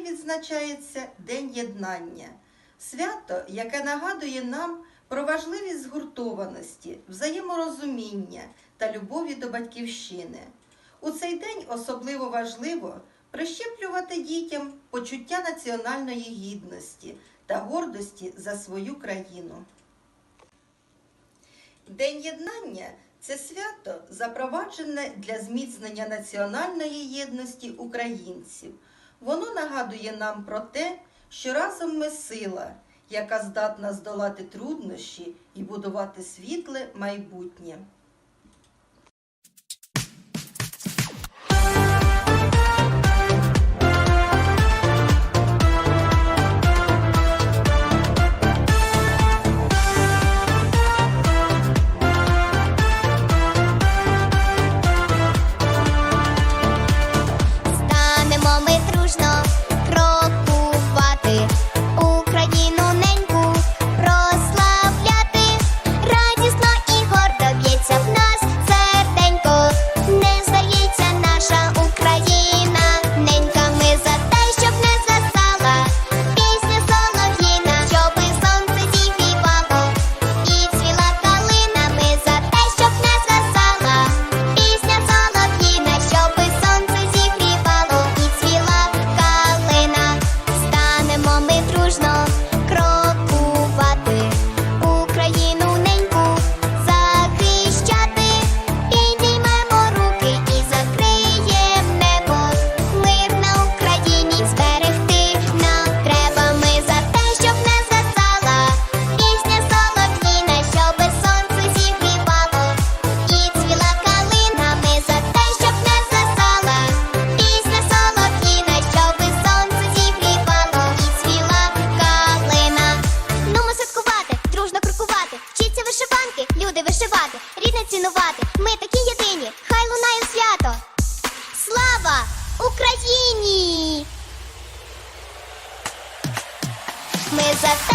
відзначається День Єднання, свято, яке нагадує нам про важливість згуртованості, взаєморозуміння та любові до батьківщини. У цей день особливо важливо прищеплювати дітям почуття національної гідності та гордості за свою країну. День єднання це свято, запроваджене для зміцнення національної єдності українців. Воно нагадує нам про те, що разом ми сила, яка здатна здолати труднощі і будувати світле майбутнє. Україні! Ми за те,